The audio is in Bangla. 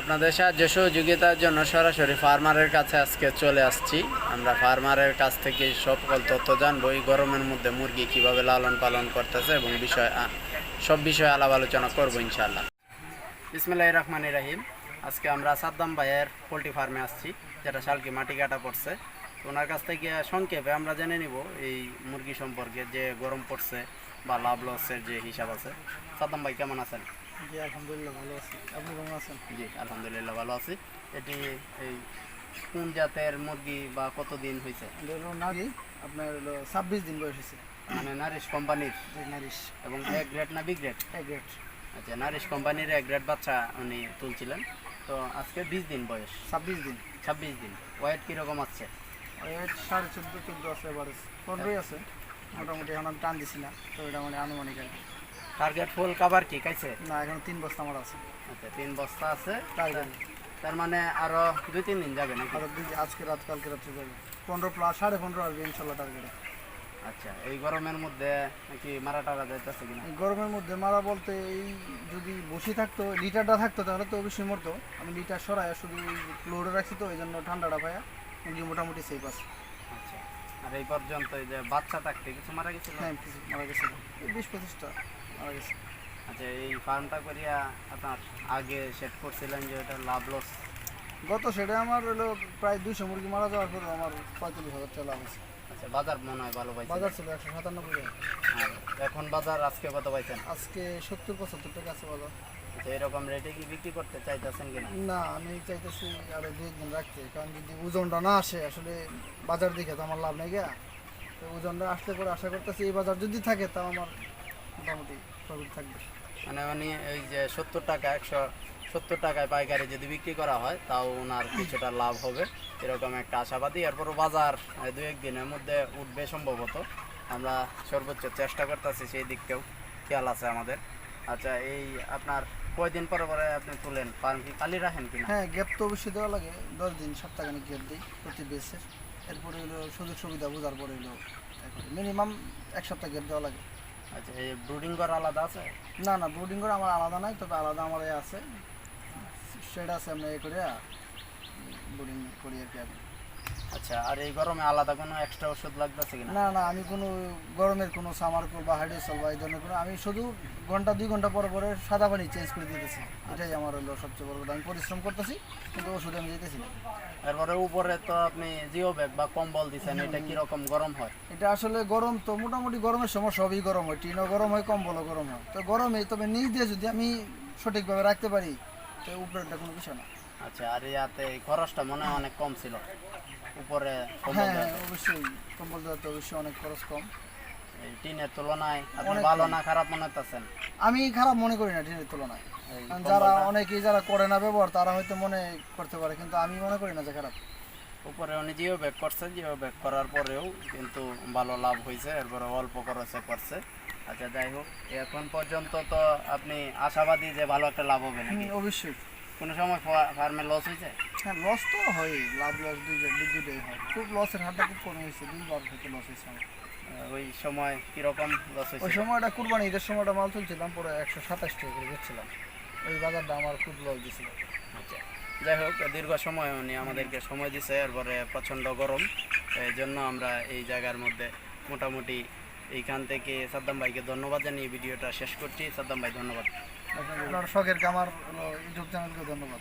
আপনাদের সাহায্য সহযোগিতার জন্য সরাসরি ফার্মারের কাছে আজকে চলে আসছি। আমরা ফার্মারের কাছ থেকে সকল তথ্য জানব, এই গরমের মধ্যে মুরগি কীভাবে লালন পালন করতেছে এবং বিষয় সব বিষয়ে আলাপ আলোচনা করব ইনশাল্লাহ বিসমিল্লাহ রহমান রাহিম। আজকে আমরা সাদ্দাম ভাইয়ের পোলট্রি ফার্মে আসছি, যেটা শালকি মাটি কাটা পড়ছে। ওনার কাছ থেকে সংক্ষেপে আমরা জেনে নিব এই মুরগি সম্পর্কে যে গরম পড়ছে বা লাভ লসের যে হিসাব আছে। সাদ্দাম ভাই, কেমন আছেন? জি আলহামদুলিল্লাহ ভালো আছি। আপনি কেমন আছেন? জি আলহামদুলিল্লাহ ভালো আছি। এটি এই কোন জাতের মুরগি বা কতদিন হয়েছে নারী আপনার হলো ছাব্বিশ দিন বয়স হয়েছে মানে নারিশ কোম্পানির? নারিশ। এবং এক গ্রেড না বি গ্রেড? এক গ্রেড। আচ্ছা নারিশ কোম্পানির এক গ্রেড বাচ্চা উনি তুলছিলেন। তো আজকে বিশ দিন বয়স। ছাব্বিশ দিন। ছাব্বিশ দিন। ওয়েট কীরকম আছে? ওয়েট সাড়ে চোদ্দ চোদ্দ আছে এবার পনেরোই আছে। মোটামুটি এখন আমি টান দিছি না তো এটা মানে আনুমানিক আর কি। টার্গেট ফুল কাভার কি কাইছে না এখন তিন বস্তা আমার আছে। আচ্ছা তিন বস্তা আছে টার্গেট তার মানে আরও দুই তিন দিন যাবে নাকি? আর দুই আজকে রাত কালকে রাত্রে যাবে। পনেরো প্লাস সাড়ে পনেরো আসবে ইনশাল্লাহ টার্গেটে আচ্ছা এই গরমের মধ্যে নাকি মারা টারা যাইতেছে কিনা? এই গরমের মধ্যে মারা বলতে এই যদি বসে থাকতো লিটারটা থাকতো তাহলে তো অবশ্যই মরতো। আমি লিটার সরাই শুধু লোডে রাখছি তো এই জন্য ঠান্ডাটা পায়া মুরগি মোটামুটি সেফ আছে। আচ্ছা আর এই পর্যন্ত এই যে বাচ্চা থাকতে কিছু মারা গেছিল? হ্যাঁ কিছু মারা গেছে এই বিশ পঁচিশটা। আচ্ছা এই ফার্মটা করিয়া আপনার আগে সেট করছিলেন যে ওটা লাভ লস গত সেটা আমার হলো প্রায় দুইশো মুরগি মারা যাওয়ার পর আমার পঁয়তাল্লিশ হাজার টাকা লাভ আছে আচ্ছা বাজার মনে হয় ভালো পাইছেন বাজার ছিল একশো সাতানব্বই আর এখন বাজার আজকে কত পাইছেন? আজকে সত্তর পঁচাত্তর টাকা আছে বাজার। আচ্ছা এরকম রেটে কি বিক্রি করতে চাইতেছেন কিনা? না আমি চাইতেছি আরও দু একদিন রাখতে কারণ যদি ওজনটা না আসে আসলে বাজার দেখে তো আমার লাভ নেই গা। তো ওজনটা আসলে পরে আশা করতেছি এই বাজার যদি থাকে তাও আমার মোটামুটি প্রফিট থাকবে। মানে উনি এই যে সত্তর টাকা একশো সত্তর টাকায় পাইকারি যদি বিক্রি করা হয় তাও ওনার কিছুটা লাভ হবে। এরকম একটা আশাবাদী। এরপরও বাজার দু এক দিনের মধ্যে উঠবে সম্ভবত। আমরা সর্বোচ্চ চেষ্টা করতেছি সেই দিকটাও খেয়াল আছে আমাদের। আচ্ছা এই আপনার কয়দিন পরে পরে আপনি তুলেন? ফার্ম কি খালি রাখেন কিনা হ্যাঁ গ্যাপ তো অবশ্যই দেওয়া লাগে। দশ দিন সপ্তাহখানিক গ্যাপ দিই প্রতি বেসের। এরপরে হলো সুযোগ সুবিধা বোঝার পরে হলো মিনিমাম এক সপ্তাহ গ্যাপ দেওয়া লাগে। আচ্ছা এই ব্রুডিং ঘর আলাদা আছে না না, ব্রুডিং ঘর আমার আলাদা নাই, তবে আলাদা আমার আছে সেটা আছে, আমরা এ করে ব্রুডিং করি আর কি। আচ্ছা আর এই গরমে আলাদা কোনো এক্সট্রা ওষুধ লাগতেছে কিনা? না না আমি কোনো গরমের কোনো সামারকুল বা হাইড্রোসল বা এই ধরনের কোনো আমি শুধু ঘণ্টা দুই ঘণ্টা পরে পরে সাদা পানি চেঞ্জ করে দিতেছি। এটাই আমার হলো সবচেয়ে বড় কথা। আমি পরিশ্রম করতেছি কিন্তু ওষুধ আমি না। উপরে তো আপনি জিও ব্যাগ বা কম্বল দিচ্ছেন এটা কীরকম গরম হয়? এটা আসলে গরম তো মোটামুটি গরমের সময় সবই গরম হয় টিনও গরম হয় কম্বলও গরম হয়। তো গরমে তবে নিচ দিয়ে যদি আমি সঠিকভাবে রাখতে পারি তো উপরেরটা কোনো বিষয় না। আচ্ছা আর ইয়াতে এই খরচটা মনে হয় অনেক কম ছিল। উপরে হ্যাঁ হ্যাঁ অবশ্যই কম্বল অবশ্যই অনেক খরচ কম। এই টিনের তুলনায় আপনি অনেক ভালো না খারাপ মনে হচ্ছেন আমি খারাপ মনে করি না টিনের তুলনায়। কারণ যারা অনেকেই যারা করে না ব্যবহার তারা হয়তো মনে করতে পারে কিন্তু আমি মনে করি না যে খারাপ। উপরে উনি জিও ব্যাগ করছে জিও ব্যাগ করার পরেও কিন্তু ভালো লাভ হয়েছে এরপরে অল্প খরচে করছে। আচ্ছা যাই হোক এখন পর্যন্ত তো আপনি আশাবাদী যে ভালো একটা লাভ হবে নাকি? হুম, অবশ্যই। কোনো সময় ফার্মে লস হয়েছে? হ্যাঁ লস তো হয় লাভ লস দুই দুইটাই হয়। খুব লসের হারটা খুব কমে হয়েছে। দুইবার থেকে লস হয়েছে ওই সময় কীরকম লস ওই সময়টা কুরবানি ঈদের সময়টা মাল তুলছিলাম পুরো একশো সাতাশ টাকা করে বেচছিলাম। ওই বাজারটা আমার খুব লস দিয়েছিল আচ্ছা যাই হোক দীর্ঘ সময় উনি আমাদেরকে সময় দিছে এরপরে প্রচণ্ড গরম। এই জন্য আমরা এই জায়গার মধ্যে মোটামুটি এইখান থেকে সাদ্দাম ভাইকে ধন্যবাদ জানিয়ে ভিডিওটা শেষ করছি। সাদ্দাম ভাই ধন্যবাদ। আপনার শখের কামার ইউটিউব চ্যানেলকে ধন্যবাদ।